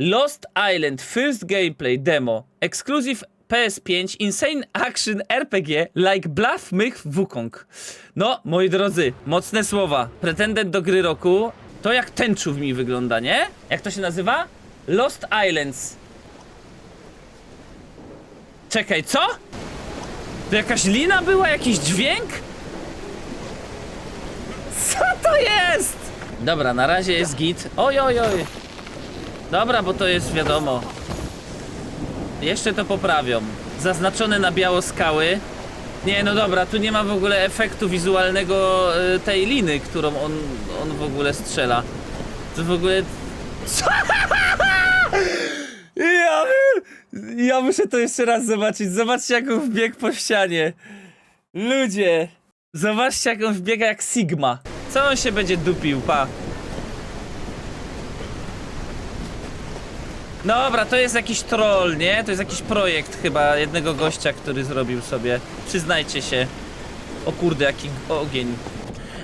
Lost Island First Gameplay Demo Exclusive PS5 Insane Action RPG like Bluff Mych Wukong. No, moi drodzy, mocne słowa. Pretendent do gry roku. To jak tęczów mi wygląda, nie? Jak to się nazywa? Lost Islands. Czekaj, co? To jakaś lina była? Jakiś dźwięk? Co to jest? Dobra, na razie jest git. Oj, oj, oj. Dobra, bo to jest wiadomo. Jeszcze to poprawią. Zaznaczone na biało skały. Nie, no dobra, tu nie ma w ogóle efektu wizualnego y, tej liny, którą on, on w ogóle strzela. To w ogóle... Ja, ja muszę to jeszcze raz zobaczyć. Zobaczcie, jak on wbiegł po ścianie. Ludzie, zobaczcie, jak on wbiega jak Sigma. Co on się będzie dupił, pa. Dobra, to jest jakiś troll, nie? To jest jakiś projekt chyba jednego gościa, który zrobił sobie. Przyznajcie się. O kurde, jaki ogień.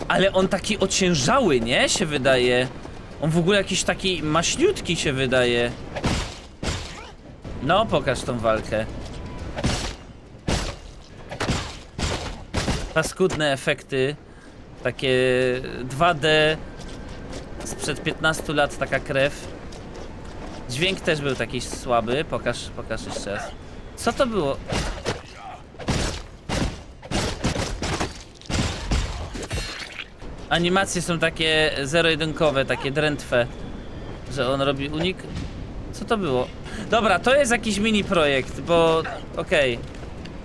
Ale on taki ociężały, nie? Się wydaje. On w ogóle jakiś taki maśniutki się wydaje. No, pokaż tą walkę. Paskudne efekty. Takie 2D. Sprzed 15 lat taka krew. Dźwięk też był taki słaby. Pokaż, pokaż jeszcze raz. Co to było? Animacje są takie zero-jedynkowe, takie drętwe, że on robi unik. Co to było? Dobra, to jest jakiś mini projekt, bo okej.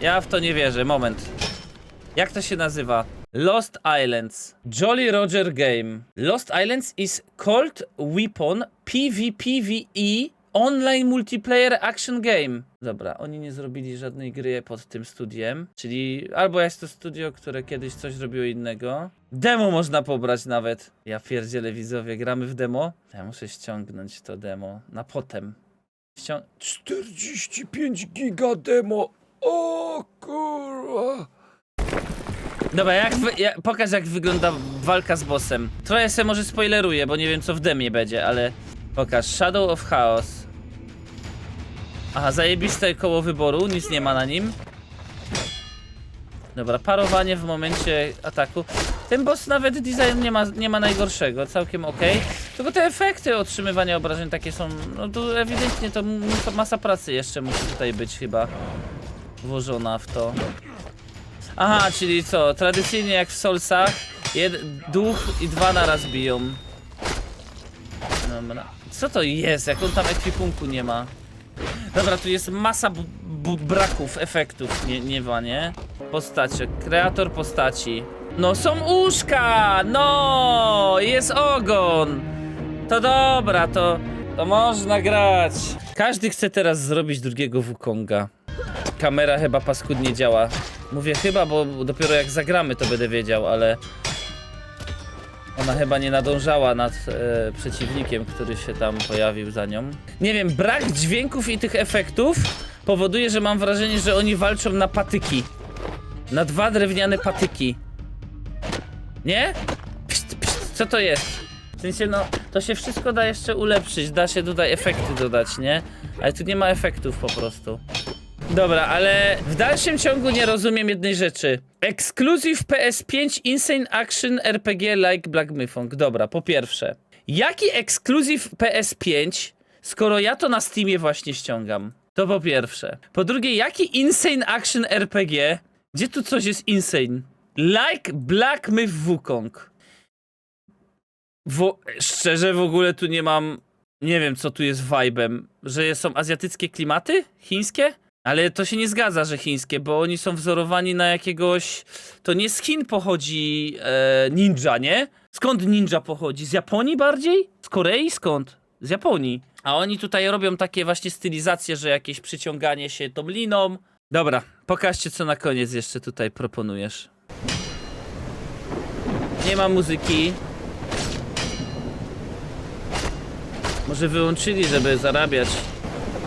Ja w to nie wierzę. Moment. Jak to się nazywa? Lost Islands. Jolly Roger Game. Lost Islands is Cold Weapon PvPvE Online Multiplayer Action Game. Dobra, oni nie zrobili żadnej gry pod tym studiem, czyli albo jest to studio, które kiedyś coś robiło innego. Demo można pobrać nawet. Ja pierdzielę widzowie, gramy w demo? Ja muszę ściągnąć to demo na potem. Ścią... 45 giga demo. O kurwa. Dobra, jak ja, pokaż jak wygląda walka z bossem. Trochę se może spoileruję, bo nie wiem co w demie będzie, ale pokaż. Shadow of Chaos. Aha, zajebiste koło wyboru, nic nie ma na nim. Dobra, parowanie w momencie ataku. Ten boss nawet design nie ma, nie ma najgorszego, całkiem ok. Tylko te efekty otrzymywania obrażeń takie są, no tu ewidentnie to m- masa pracy jeszcze musi tutaj być chyba włożona w to. Aha, czyli co? Tradycyjnie jak w Soulsach, jed, duch i dwa naraz biją. Dobra. Co to jest? Jak on tam ekwipunku nie ma? Dobra, tu jest masa braków, efektów, nie, nie ma, nie? Postacie, kreator postaci. No są uszka! No! Jest ogon! To dobra, to, to można grać. Każdy chce teraz zrobić drugiego Wukonga. Kamera chyba paskudnie działa. Mówię chyba, bo dopiero jak zagramy to będę wiedział, ale... Ona chyba nie nadążała nad e, przeciwnikiem, który się tam pojawił za nią. Nie wiem, brak dźwięków i tych efektów powoduje, że mam wrażenie, że oni walczą na patyki. Na dwa drewniane patyki. Nie? Pszt, pszt, co to jest? W sensie, no, to się wszystko da jeszcze ulepszyć, da się tutaj efekty dodać, nie? Ale tu nie ma efektów po prostu. Dobra, ale w dalszym ciągu nie rozumiem jednej rzeczy. Exclusive PS5 Insane Action RPG like Black Mythong. Dobra, po pierwsze. Jaki Exclusive PS5, skoro ja to na Steamie właśnie ściągam? To po pierwsze. Po drugie, jaki Insane Action RPG? Gdzie tu coś jest insane? Like Black Myth Wukong. Wo szczerze w ogóle tu nie mam... Nie wiem, co tu jest vibe'em. Że są azjatyckie klimaty? Chińskie? Ale to się nie zgadza, że chińskie, bo oni są wzorowani na jakiegoś. To nie z Chin pochodzi e, ninja, nie? Skąd ninja pochodzi? Z Japonii bardziej? Z Korei? Skąd? Z Japonii. A oni tutaj robią takie właśnie stylizacje, że jakieś przyciąganie się tą liną. Dobra, pokażcie co na koniec jeszcze tutaj proponujesz. Nie ma muzyki. Może wyłączyli, żeby zarabiać.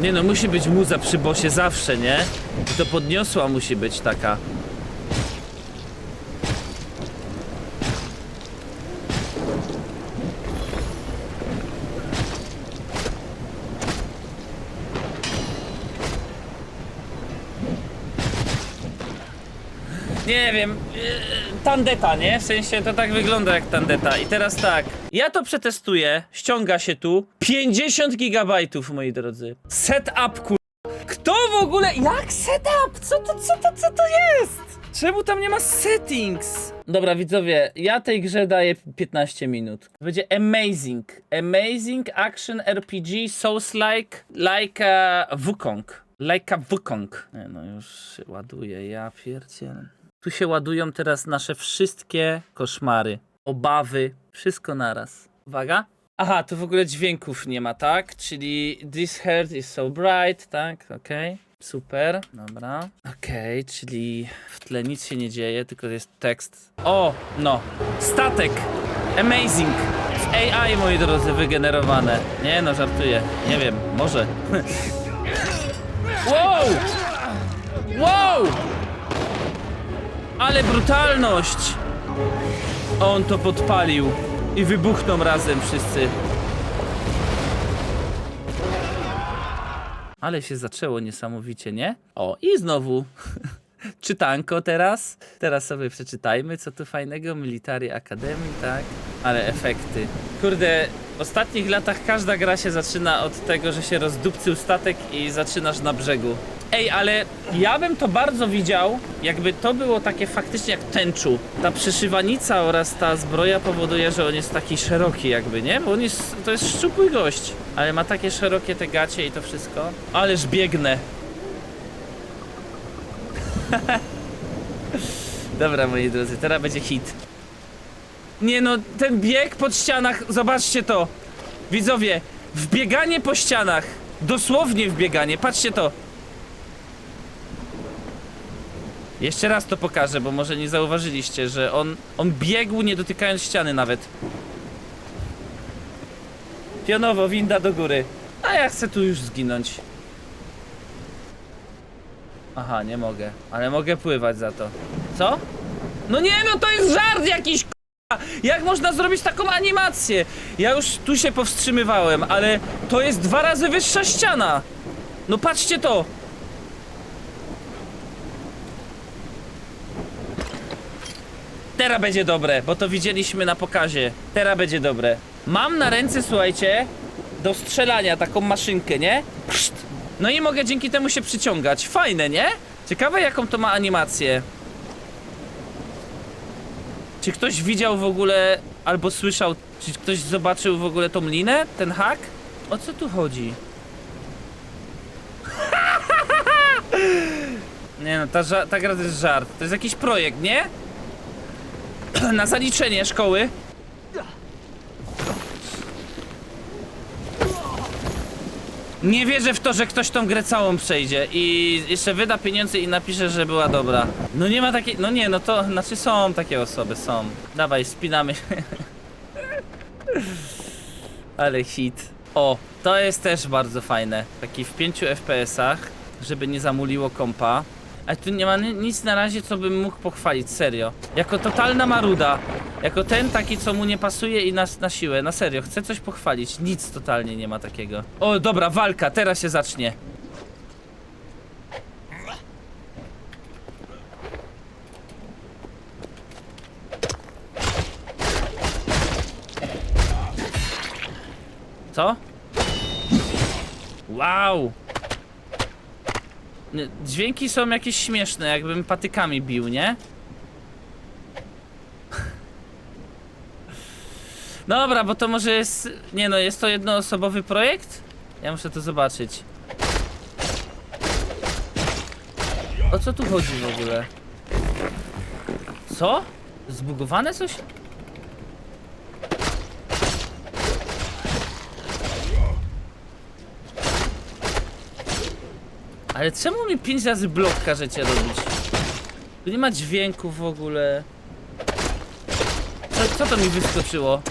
Nie no, musi być muza przy bosie zawsze, nie? I to podniosła musi być taka. Nie wiem. Y, tandeta, nie? W sensie to tak wygląda jak tandeta. I teraz tak, ja to przetestuję, ściąga się tu 50 gigabajtów, moi drodzy. Setup, kur... Kto w ogóle, jak setup? Co to, co to, co to jest? Czemu tam nie ma settings? Dobra, widzowie, ja tej grze daję 15 minut. Będzie amazing. Amazing action RPG Souls-like, like a Wukong. Like a Wukong. Nie, no już się ładuje, ja pierdzielę. Tu się ładują teraz nasze wszystkie koszmary, obawy, wszystko naraz. Uwaga. Aha, tu w ogóle dźwięków nie ma, tak? Czyli this heart is so bright, tak? Okej. Super, dobra. Okej, czyli w tle nic się nie dzieje, tylko jest tekst. O, no. Statek. Amazing. W AI, moi drodzy, wygenerowane. Nie no, żartuję. Nie wiem, może. wow! Wow! Ale brutalność! On to podpalił. I wybuchną razem wszyscy. Ale się zaczęło niesamowicie, nie? O, i znowu czytanko teraz. Teraz sobie przeczytajmy, co tu fajnego. Military Academy, tak? Ale efekty. Kurde, w ostatnich latach każda gra się zaczyna od tego, że się rozdupcył statek i zaczynasz na brzegu. Ej, ale ja bym to bardzo widział, jakby to było takie faktycznie jak tęczu. Ta przyszywanica oraz ta zbroja powoduje, że on jest taki szeroki jakby, nie? Bo on jest, to jest szczupły gość, ale ma takie szerokie te gacie i to wszystko. Ależ biegnę. Dobra, moi drodzy, teraz będzie hit. Nie no, ten bieg po ścianach, zobaczcie to. Widzowie, wbieganie po ścianach. Dosłownie wbieganie, patrzcie to. Jeszcze raz to pokażę, bo może nie zauważyliście, że on, on biegł nie dotykając ściany nawet. Pionowo, winda do góry. A ja chcę tu już zginąć. Aha, nie mogę. Ale mogę pływać za to. Co? No nie, no to jest żart jakiś k***a! Jak można zrobić taką animację? Ja już tu się powstrzymywałem, ale to jest dwa razy wyższa ściana. No patrzcie to. Teraz będzie dobre, bo to widzieliśmy na pokazie. Teraz będzie dobre. Mam na ręce, słuchajcie, do strzelania taką maszynkę, nie? Pszt. No i mogę dzięki temu się przyciągać. Fajne, nie? Ciekawe jaką to ma animację. Czy ktoś widział w ogóle, albo słyszał, czy ktoś zobaczył w ogóle tą linę, ten hak? O co tu chodzi? Nie no, ta, ta gra to jest żart. To jest jakiś projekt, nie? Na zaliczenie szkoły. Nie wierzę w to, że ktoś tą grę całą przejdzie i jeszcze wyda pieniądze i napisze, że była dobra. No nie ma takiej, no nie, no to, znaczy są takie osoby, są. Dawaj, spinamy. Ale hit. O, to jest też bardzo fajne. Taki w 5 FPS-ach, żeby nie zamuliło kompa. Ale tu nie ma ni- nic na razie, co bym mógł pochwalić, serio. Jako totalna maruda. Jako ten taki, co mu nie pasuje i nas na siłę. Na serio, chcę coś pochwalić. Nic totalnie nie ma takiego. O, dobra, walka, teraz się zacznie. Co? Wow! Dźwięki są jakieś śmieszne, jakbym patykami bił, nie? Dobra, bo to może jest... Nie no, jest to jednoosobowy projekt? Ja muszę to zobaczyć. O co tu chodzi w ogóle? Co? Zbugowane coś? Ale czemu mi 5 razy blok każecie robić? Tu nie ma dźwięku w ogóle. Co, co to mi wyskoczyło?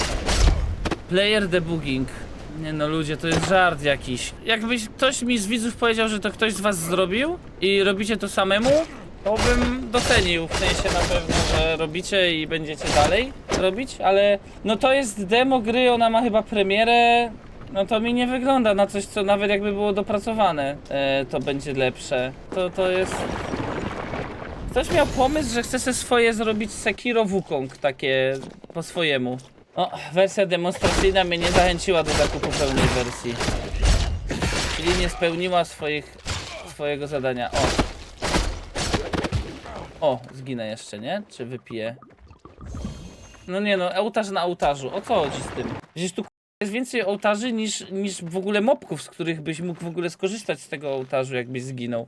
Player debugging. Nie no ludzie, to jest żart jakiś. Jakbyś ktoś mi z widzów powiedział, że to ktoś z was zrobił i robicie to samemu, to bym docenił. W sensie na pewno, że robicie i będziecie dalej robić, ale no to jest demo gry, ona ma chyba premierę. No to mi nie wygląda na coś, co nawet jakby było dopracowane, e, to będzie lepsze. To, to jest... Ktoś miał pomysł, że chce sobie swoje zrobić Sekiro Wukong, takie po swojemu. O, wersja demonstracyjna mnie nie zachęciła do zakupu pełnej wersji. Czyli nie spełniła swoich, swojego zadania. O. O, zginę jeszcze, nie? Czy wypiję? No nie no, ołtarz na ołtarzu. O co chodzi z tym? Przecież tu jest więcej ołtarzy niż, niż w ogóle mopków, z których byś mógł w ogóle skorzystać z tego ołtarzu, jakbyś zginął.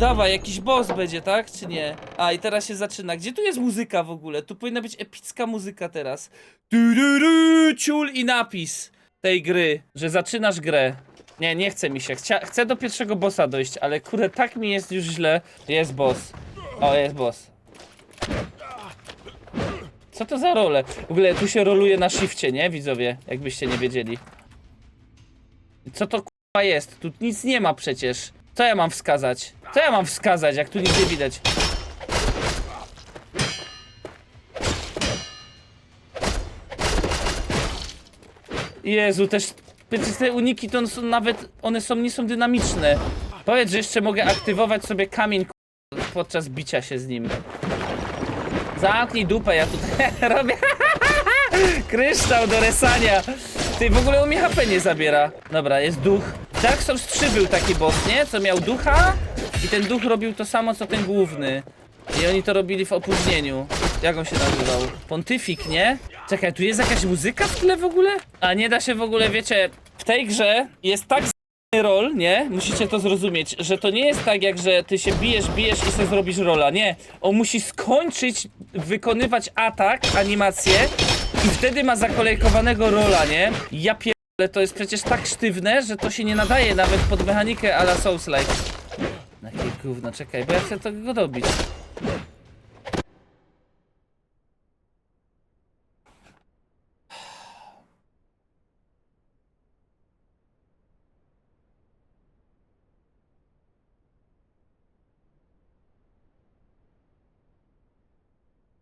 Dawaj, jakiś boss będzie, tak? Czy nie? A, i teraz się zaczyna. Gdzie tu jest muzyka w ogóle? Tu powinna być epicka muzyka teraz. Tururu, ciul i napis tej gry, że zaczynasz grę. Nie, nie chce mi się. Chcia, chcę do pierwszego bossa dojść, ale kurde, tak mi jest już źle. Jest boss. O, jest boss. Co to za role? W ogóle tu się roluje na shifcie, nie, widzowie? Jakbyście nie wiedzieli. Co to k***a jest? Tu nic nie ma przecież. Co ja mam wskazać? Co ja mam wskazać, jak tu nic nie widać? Jezu, też przecież te uniki to są nawet, one są, nie są dynamiczne. Powiedz, że jeszcze mogę aktywować sobie kamień k***a, podczas bicia się z nim. Zamknij dupę, ja tutaj robię kryształ do resania. Ty w ogóle u mnie HP nie zabiera. Dobra, jest duch. Dark Souls 3 był taki boss, nie? Co miał ducha i ten duch robił to samo co ten główny. I oni to robili w opóźnieniu. Jak on się nazywał? Pontyfik, nie? Czekaj, tu jest jakaś muzyka w tle w ogóle? A nie da się w ogóle, wiecie, w tej grze jest tak rol, nie? Musicie to zrozumieć, że to nie jest tak jak, że ty się bijesz, bijesz i sobie zrobisz rola. Nie. On musi skończyć wykonywać atak, animację i wtedy ma zakolejkowanego rola, nie? Ja pierdolę, to jest przecież tak sztywne, że to się nie nadaje nawet pod mechanikę a la Souls-like. Jakie gówno, czekaj, bo ja chcę tego dobić.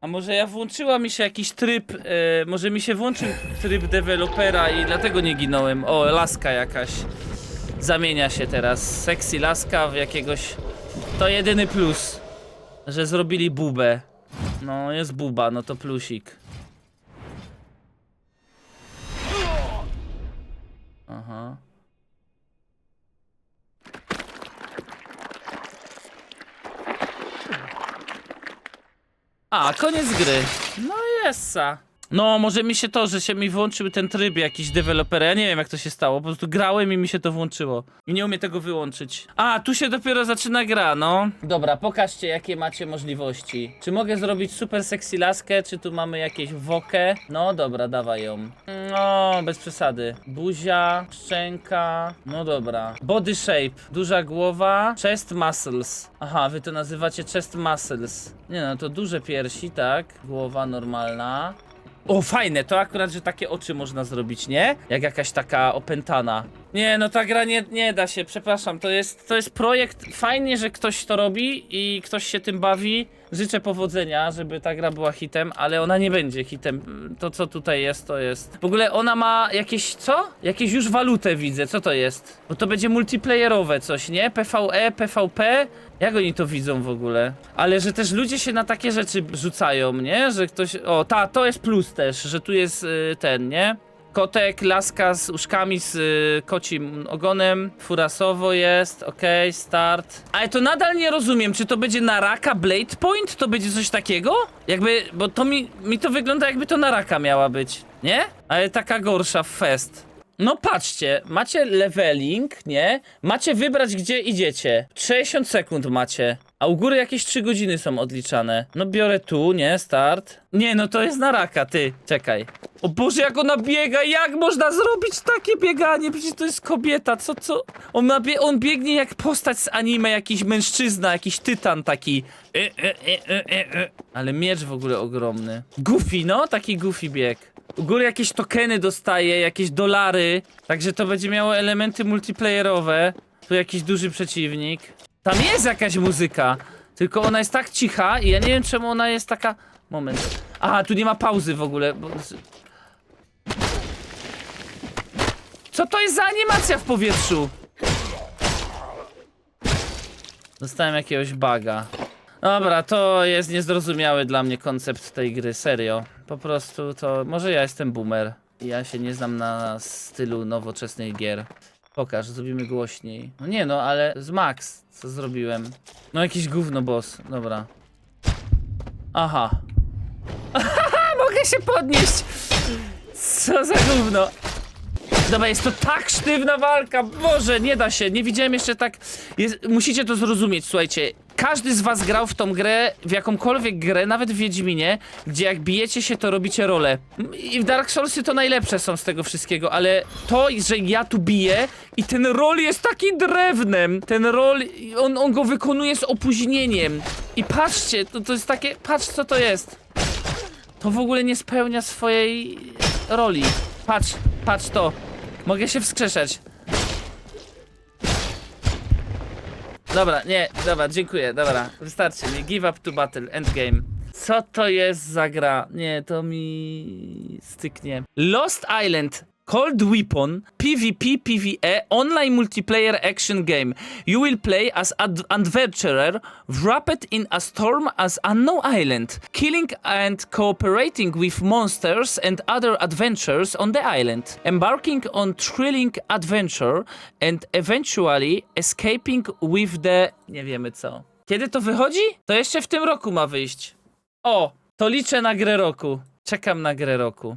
A może ja włączyła mi się jakiś tryb, e, może mi się włączył tryb dewelopera i dlatego nie ginąłem. O, laska jakaś. Zamienia się teraz. Sexy laska w jakiegoś... To jedyny plus, że zrobili bubę. No, jest buba, no to plusik. Aha. A, koniec gry. No jessa. No, może mi się to, że się mi włączył ten tryb jakiś dewelopera. Ja nie wiem jak to się stało. Po prostu grałem i mi się to włączyło. I nie umiem tego wyłączyć. A, tu się dopiero zaczyna gra, no. Dobra, pokażcie jakie macie możliwości. Czy mogę zrobić super sexy laskę, czy tu mamy jakieś wokę? No dobra, dawaj ją. No, bez przesady. Buzia, szczęka. No dobra. Body shape, duża głowa, chest muscles. Aha, wy to nazywacie chest muscles. Nie no, to duże piersi, tak? Głowa normalna. O, fajne, to akurat, że takie oczy można zrobić, nie? Jak jakaś taka opętana. Nie, no ta gra nie, nie da się, przepraszam, to jest, to jest projekt, fajnie, że ktoś to robi i ktoś się tym bawi. Życzę powodzenia, żeby ta gra była hitem, ale ona nie będzie hitem. To, co tutaj jest, to jest... W ogóle ona ma jakieś, co? Jakieś już walutę widzę, co to jest? Bo to będzie multiplayerowe coś, nie? PvE, PvP? Jak oni to widzą w ogóle? Ale że też ludzie się na takie rzeczy rzucają, nie? Że ktoś. O, ta, to jest plus też, że tu jest y, ten, nie? Kotek, laska z uszkami, z y, kocim ogonem, furasowo jest, okej, start. Ale to nadal nie rozumiem, czy to będzie na raka Blade Point? To będzie coś takiego? Jakby, bo to mi, mi to wygląda jakby to na raka miała być, nie? Ale taka gorsza fest. No patrzcie, macie leveling, nie? Macie wybrać gdzie idziecie. 60 sekund macie. A u góry jakieś 3 godziny są odliczane. No biorę tu, nie? Start. Nie, no to jest na raka, ty. Czekaj. O Boże, jak ona biega! Jak można zrobić takie bieganie? Przecież to jest kobieta, co, co? On, bie on biegnie jak postać z anime, jakiś mężczyzna, jakiś tytan taki. E, e, e, e, e, e. Ale miecz w ogóle ogromny. Goofy, no? Taki goofy bieg. U góry jakieś tokeny dostaje, jakieś dolary. Także to będzie miało elementy multiplayerowe. Tu jakiś duży przeciwnik. Tam jest jakaś muzyka. Tylko ona jest tak cicha i ja nie wiem czemu ona jest taka... Moment. Aha, tu nie ma pauzy w ogóle. Bo... Co to jest za animacja w powietrzu? Dostałem jakiegoś baga. Dobra, to jest niezrozumiały dla mnie koncept tej gry, serio. Po prostu to, może ja jestem boomer. Ja się nie znam na stylu nowoczesnych gier. Pokaż, zrobimy głośniej. No nie no, ale z Max, co zrobiłem? No jakiś gówno boss, dobra. Aha. Mogę się podnieść! Co za gówno? Dobra, jest to tak sztywna walka, Boże, nie da się, nie widziałem jeszcze tak... Jest, musicie to zrozumieć, słuchajcie. Każdy z was grał w tą grę, w jakąkolwiek grę, nawet w Wiedźminie, gdzie jak bijecie się, to robicie rolę. I w Dark Soulsy to najlepsze są z tego wszystkiego, ale to, że ja tu biję i ten rol jest taki drewnem, ten rol, on, on go wykonuje z opóźnieniem. I patrzcie, to, to jest takie, patrz co to jest. To w ogóle nie spełnia swojej roli. Patrz, patrz to. Mogę się wskrzeszać. Dobra, nie, dobra, dziękuję, dobra, wystarczy mi. Give up to battle, endgame. Co to jest za gra? Nie, to mi styknie. Lost Island. Cold Weapon, PvP, PvE, online multiplayer action game. You will play as ad adventurer, wrapped in a storm as unknown island, killing and cooperating with monsters and other adventures on the island, embarking on thrilling adventure and eventually escaping with the... nie wiemy co. Kiedy to wychodzi? To jeszcze w tym roku ma wyjść. O, to liczę na grę roku. Czekam na grę roku.